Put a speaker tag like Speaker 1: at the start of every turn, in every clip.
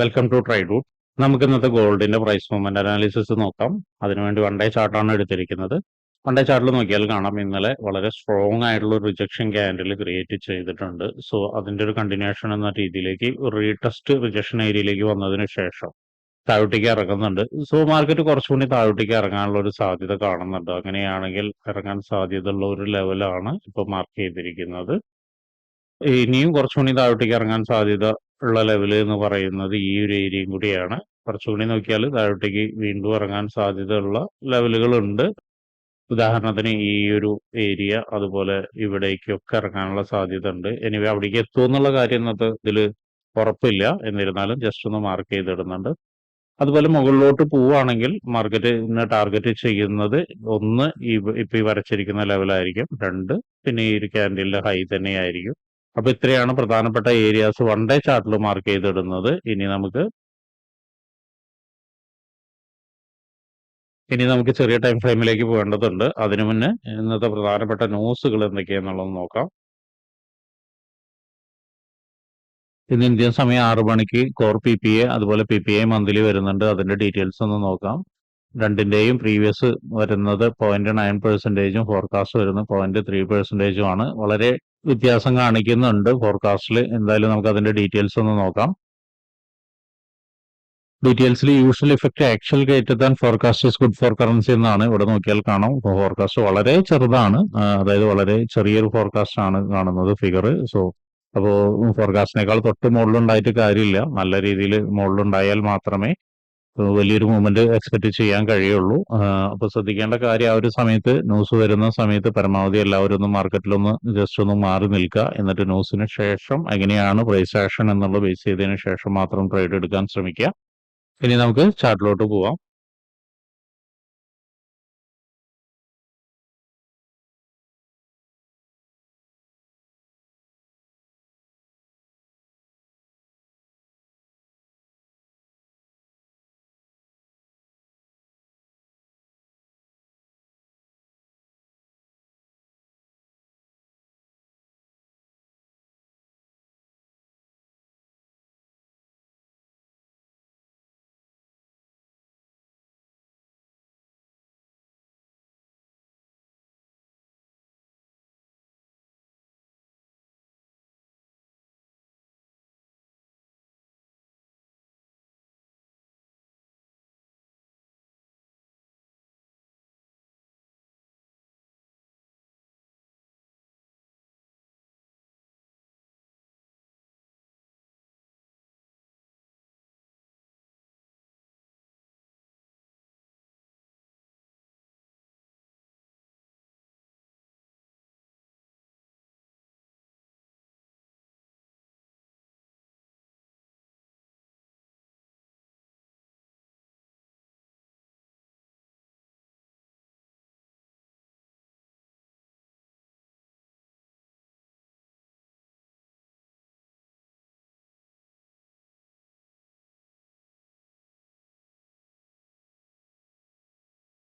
Speaker 1: Welcome to try root നമുക്ക് ഇന്നത്തെ ഗോൾഡിന്റെ പ്രൈസ് മൂവ്മെന്റ് അനാലിസിസ് നോക്കാം. അതിനുവേണ്ടി വൺ ഡേ ചാർട്ടാണ് എടുത്തിരിക്കുന്നത്. വൺ ഡേ ചാർട്ടിൽ നോക്കിയാൽ കാണാം ഇന്നലെ വളരെ സ്ട്രോങ് ആയിട്ടുള്ള ഒരു റിജക്ഷൻ ക്യാൻഡിൽ ക്രിയേറ്റ് ചെയ്തിട്ടുണ്ട്. സോ അതിന്റെ ഒരു കണ്ടിന്യൂഷൻ എന്ന രീതിയിലേക്ക് റീടെസ്റ്റ് റിജക്ഷൻ ഏരിയയിലേക്ക് വന്നതിന് ശേഷം താഴോട്ടേക്ക് ഇറങ്ങുന്നുണ്ട്. സോ മാർക്കറ്റ് കുറച്ചുകൂടി താഴോട്ടേക്ക് ഇറങ്ങാനുള്ള ഒരു സാധ്യത കാണുന്നുണ്ട്. അങ്ങനെയാണെങ്കിൽ ഇറങ്ങാൻ സാധ്യതയുള്ള ഒരു ലെവലാണ് ഇപ്പോൾ മാർക്ക് ചെയ്തിരിക്കുന്നത്. ഇനിയും കുറച്ചുകൂടി താഴോട്ടേക്ക് ഇറങ്ങാൻ സാധ്യത ഉള്ള ലെവൽ എന്ന് പറയുന്നത് ഈ ഒരു ഏരിയയും കൂടിയാണ്. കുറച്ചുകൂടി നോക്കിയാൽ താഴോട്ടേക്ക് വീണ്ടും ഇറങ്ങാൻ സാധ്യതയുള്ള ലെവലുകളുണ്ട് ഉദാഹരണത്തിന് ഈ ഒരു ഏരിയ അതുപോലെ ഇവിടേക്കൊക്കെ ഇറങ്ങാനുള്ള സാധ്യത ഉണ്ട്. എനിവേ അവിടേക്ക് എത്തുമെന്നുള്ള കാര്യം ഇന്നത്തെ ഇതിൽ ഉറപ്പില്ല. എന്നിരുന്നാലും ജസ്റ്റ് ഒന്ന് മാർക്ക് ചെയ്തിടുന്നുണ്ട്. അതുപോലെ മുകളിലോട്ട് പോവുകയാണെങ്കിൽ മാർക്കറ്റ് ഇന്ന് ടാർഗറ്റ് ചെയ്യുന്നത് ഒന്ന് ഈ ഇപ്പൊ ഈ വരച്ചിരിക്കുന്ന ലെവലായിരിക്കും രണ്ട് പിന്നെ ഈ ഒരു ക്യാൻഡിലിന്റെ ഹൈ തന്നെയായിരിക്കും. അപ്പൊ ഇത്രയാണ് പ്രധാനപ്പെട്ട ഏരിയാസ് വൺ ഡേ ചാർട്ടിൽ മാർക്ക് ചെയ്തിടുന്നത്. ഇനി നമുക്ക് ഇനി നമുക്ക് ചെറിയ ടൈം ഫ്രെയിമിലേക്ക് പോകേണ്ടതുണ്ട്. അതിനു മുന്നേ ഇന്നത്തെ പ്രധാനപ്പെട്ട ന്യൂസുകൾ എന്തൊക്കെയാണെന്നുള്ളത് നോക്കാം. ഇന്ന് ഇന്ത്യൻ സമയം ആറു മണിക്ക്. കോർ പി പി എ അതുപോലെ പി പി ഐ മന്ത്ലി വരുന്നുണ്ട്. അതിന്റെ ഡീറ്റെയിൽസ് ഒന്ന് നോക്കാം. രണ്ടിന്റെയും പ്രീവിയസ് വരുന്നത് പോയിന്റ് നയൻ പെർസെന്റേജും ഫോർകാസ്റ്റ് വരുന്നത് പോയിന്റ് ത്രീ പെർസെന്റേജും ആണ്. വളരെ വ്യത്യാസം കാണിക്കുന്നുണ്ട് ഫോർകാസ്റ്റിൽ എന്തായാലും നമുക്ക് അതിന്റെ ഡീറ്റെയിൽസ് ഒന്ന് നോക്കാം. ഡീറ്റെയിൽസിൽ usual effect actual greater than forecast is good for currency എന്നാണ് ഇവിടെ നോക്കിയാൽ കാണാം. ഫോർകാസ്റ്റ് വളരെ ചെറുതാണ്. അതായത് വളരെ ചെറിയൊരു ഫോർകാസ്റ്റ് ആണ് കാണുന്നത് ഫിഗർ സോ അപ്പോൾ ഫോർകാസ്റ്റിനേക്കാൾ തൊട്ട് മുകളിലുണ്ടായിട്ട് കാര്യമില്ല. നല്ല രീതിയിൽ മുകളിലുണ്ടായാൽ മാത്രമേ വലിയൊരു മൂവ്മെന്റ് എക്സ്പെക്ട് ചെയ്യാൻ കഴിയുള്ളൂ. അപ്പോൾ ശ്രദ്ധിക്കേണ്ട കാര്യം ആ ഒരു സമയത്ത് ന്യൂസ് വരുന്ന സമയത്ത് പരമാവധി എല്ലാവരും ഒന്ന് മാർക്കറ്റിലൊന്ന് ജസ്റ്റ് ഒന്ന് മാറി നിൽക്കുക എന്നിട്ട് ന്യൂസിന് ശേഷം എങ്ങനെയാണ് പ്രൈസ് ആക്ഷൻ എന്നുള്ള ബേസ് ചെയ്തതിന് ശേഷം മാത്രം ട്രേഡ് എടുക്കാൻ ശ്രമിക്കുക ഇനി നമുക്ക് ചാർട്ടിലോട്ട് പോവാം.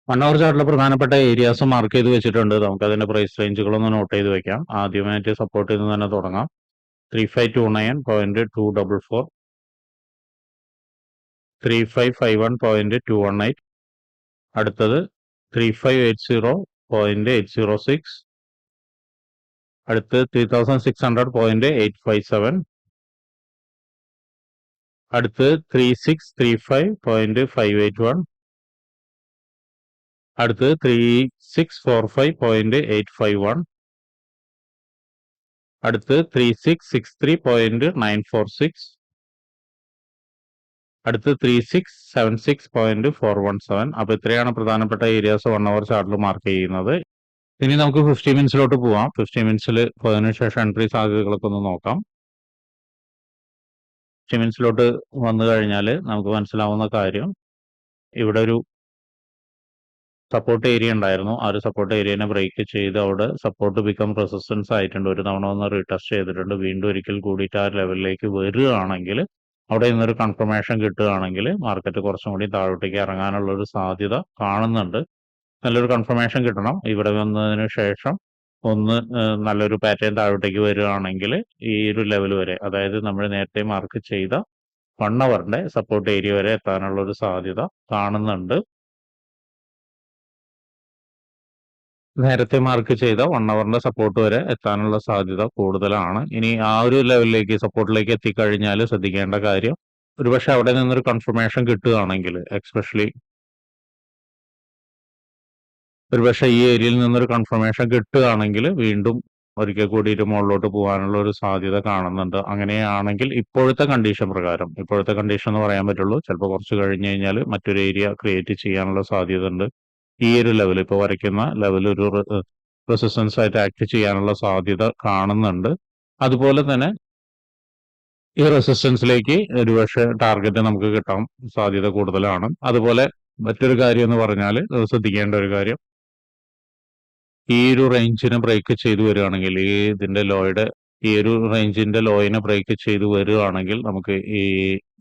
Speaker 1: വൺ ചാട്ടിലെ പ്രധാനപ്പെട്ട ഏരിയാസ് മാർക്ക് ചെയ്ത് വെച്ചിട്ടുണ്ട്. നമുക്ക് അതിന്റെ പ്രൈസ് റേഞ്ചുകളൊന്ന് നോട്ട് ചെയ്ത് വെക്കാം. ആദ്യമായിട്ട് സപ്പോർട്ട് ചെയ്ത് തന്നെ തുടങ്ങാം. Three five two nine point two double four three five five one point two one eight അടുത്തത് three five eight zero point eight zero six അടുത്ത് three thousand six hundred point eight five seven അടുത്ത് three six three five point five eight one അടുത്ത് three six four five point eight five one അടുത്ത് three six six three point nine four six അടുത്ത് three six seven six point four one seven അപ്പൊ ഇത്രയാണ് പ്രധാനപ്പെട്ട areas one hour ചാർട്ടിൽ mark ചെയ്യുന്നത്. ഇനി നമുക്ക് ഫിഫ്റ്റി മിനിറ്റ്സിലോട്ട് പോവാം. ഫിഫ്റ്റി മിനിറ്റ്സിൽ പോയതിനു ശേഷം എൻട്രി സാധ്യതകളൊക്കെ ഒന്ന് നോക്കാം. ഫിഫ്റ്റി മിനിറ്റ്സിലോട്ട് വന്നു കഴിഞ്ഞാൽ നമുക്ക് മനസ്സിലാവുന്ന കാര്യം. ഇവിടെ ഒരു സപ്പോർട്ട് ഏരിയ ഉണ്ടായിരുന്നു. ആ ഒരു സപ്പോർട്ട് ഏരിയനെ ബ്രേക്ക് ചെയ്ത് അവിടെ സപ്പോർട്ട് ബിക്കം റെസിസ്റ്റൻസ് ആയിട്ടുണ്ട്. ഒരു തവണ ഒന്ന് റീടെസ്റ്റ് ചെയ്തിട്ടുണ്ട്. വീണ്ടും ഒരിക്കൽ കൂടിയിട്ട് ആ ലെവലിലേക്ക് വരികയാണെങ്കിൽ അവിടെ നിന്നൊരു കൺഫർമേഷൻ കിട്ടുകയാണെങ്കിൽ മാർക്കറ്റ് കുറച്ചും കൂടി താഴോട്ടേക്ക് ഇറങ്ങാനുള്ള ഒരു സാധ്യത കാണുന്നുണ്ട്. നല്ലൊരു കൺഫർമേഷൻ കിട്ടണം. ഇവിടെ വന്നതിന് ശേഷം ഒന്ന് നല്ലൊരു പാറ്റേൺ താഴോട്ടേക്ക് വരികയാണെങ്കിൽ ഈ ഒരു ലെവൽ വരെ അതായത് നമ്മൾ നേരത്തെ മാർക്ക് ചെയ്ത വൺ അവറിന്റെ സപ്പോർട്ട് ഏരിയ വരെ എത്താനുള്ള ഒരു സാധ്യത കാണുന്നുണ്ട്. നേരത്തെ മാർക്ക് ചെയ്ത വൺ അവറിന്റെ സപ്പോർട്ട് വരെ എത്താനുള്ള സാധ്യത കൂടുതലാണ്. ഇനി ആ ഒരു ലെവലിലേക്ക് സപ്പോർട്ടിലേക്ക് എത്തിക്കഴിഞ്ഞാൽ ശ്രദ്ധിക്കേണ്ട കാര്യം ഒരുപക്ഷെ അവിടെ നിന്നൊരു കൺഫർമേഷൻ കിട്ടുകയാണെങ്കിൽ എക്സ്പെഷ്യലി ഒരുപക്ഷെ ഈ ഏരിയയിൽ നിന്നൊരു കൺഫർമേഷൻ കിട്ടുകയാണെങ്കിൽ വീണ്ടും ഒരിക്കൽ കൂടി ഒരു മുകളിലോട്ട് പോകാനുള്ള ഒരു സാധ്യത കാണുന്നുണ്ട്. അങ്ങനെയാണെങ്കിൽ ഇപ്പോഴത്തെ കണ്ടീഷൻ പ്രകാരം ഇപ്പോഴത്തെ കണ്ടീഷൻ എന്ന് പറയാൻ പറ്റുള്ളൂ ചിലപ്പോൾ കുറച്ച് കഴിഞ്ഞ് കഴിഞ്ഞാൽ മറ്റൊരു ഏരിയ ക്രിയേറ്റ് ചെയ്യാനുള്ള സാധ്യത ഉണ്ട്. ഈ ഒരു ലെവൽ ഇപ്പോൾ വരയ്ക്കുന്ന ലെവൽ ഒരു റെസിസ്റ്റൻസ് ആയിട്ട് ആക്ട് ചെയ്യാനുള്ള സാധ്യത കാണുന്നുണ്ട്. അതുപോലെ തന്നെ ഈ റെസിസ്റ്റൻസിലേക്ക് ഒരുപക്ഷെ ടാർഗറ്റ് നമുക്ക് കിട്ടാൻ സാധ്യത കൂടുതലാണ്. അതുപോലെ മറ്റൊരു കാര്യം എന്ന് പറഞ്ഞാൽ ശ്രദ്ധിക്കേണ്ട ഒരു കാര്യം. ഈ ഒരു റേഞ്ചിനെ ബ്രേക്ക് ചെയ്തു വരികയാണെങ്കിൽ ഈ ഇതിന്റെ ലോയുടെ ഈ ഒരു റേഞ്ചിന്റെ ലോയിനെ ബ്രേക്ക് ചെയ്തു വരികയാണെങ്കിൽ നമുക്ക് ഈ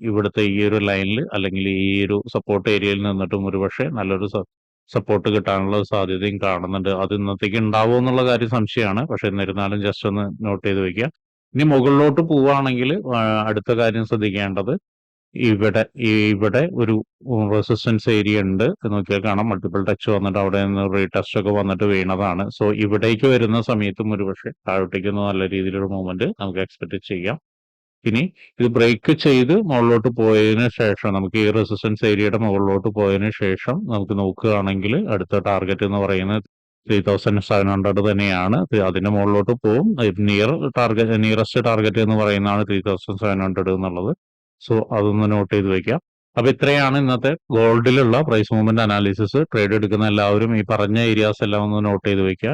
Speaker 1: ഇവിടുത്തെ ഈ ഒരു ലൈനിൽ അല്ലെങ്കിൽ ഈ ഒരു സപ്പോർട്ട് ഏരിയയിൽ നിന്നിട്ടും ഒരുപക്ഷെ നല്ലൊരു സപ്പോർട്ട് കിട്ടാനുള്ള സാധ്യതയും കാണുന്നുണ്ട്. അത് ഇന്നത്തേക്ക് ഉണ്ടാവുമോ എന്നുള്ള കാര്യം സംശയമാണ്. പക്ഷെ എന്നിരുന്നാലും ജസ്റ്റ് ഒന്ന് നോട്ട് ചെയ്ത് വെക്കുക. ഇനി മുകളിലോട്ട് പോവുകയാണെങ്കിൽ അടുത്ത കാര്യം ശ്രദ്ധിക്കേണ്ടത് ഇവിടെ ഇവിടെ ഒരു റെസിസ്റ്റൻസ് ഏരിയ ഉണ്ട്. നോക്കിയാൽ കാണാം. മൾട്ടിപ്പിൾ ടച്ച് വന്നിട്ട് അവിടെ നിന്ന് റീടെസ്റ്റ് ഒക്കെ വന്നിട്ട് വീണതാണ്. സോ ഇവിടേക്ക് വരുന്ന സമയത്തും ഒരുപക്ഷെ താഴോട്ടേക്ക് നല്ല രീതിയിലൊരു മൂവ്മെന്റ് നമുക്ക് എക്സ്പെക്ട് ചെയ്യാം. ഇനി ഇത് ബ്രേക്ക് ചെയ്ത് മുകളിലോട്ട് പോയതിനു ശേഷം നമുക്ക് ഈ റെസിസ്റ്റൻസ് ഏരിയയുടെ മുകളിലോട്ട് പോയതിനു ശേഷം നമുക്ക് നോക്കുകയാണെങ്കിൽ അടുത്ത ടാർഗറ്റ് എന്ന് പറയുന്നത് ത്രീ തൗസൻഡ് സെവൻ ഹൺഡ്രഡ് തന്നെയാണ്. അതിന്റെ മുകളിലോട്ട് പോകും നിയർ ടാർഗറ്റ് നിയറസ്റ്റ് ടാർഗറ്റ് എന്ന് പറയുന്നതാണ് ത്രീ തൗസൻഡ് സെവൻ ഹൺഡ്രഡ് എന്നുള്ളത്. സോ അതൊന്ന് നോട്ട് ചെയ്ത് വെക്കാം അപ്പൊ ഇത്രയാണ് ഇന്നത്തെ ഗോൾഡിലുള്ള പ്രൈസ് മൂവ്മെന്റ് അനാലിസിസ് ട്രേഡ് എടുക്കുന്ന എല്ലാവരും ഈ പറഞ്ഞ ഏരിയാസ് എല്ലാം ഒന്ന് നോട്ട് ചെയ്ത് വെക്കുക.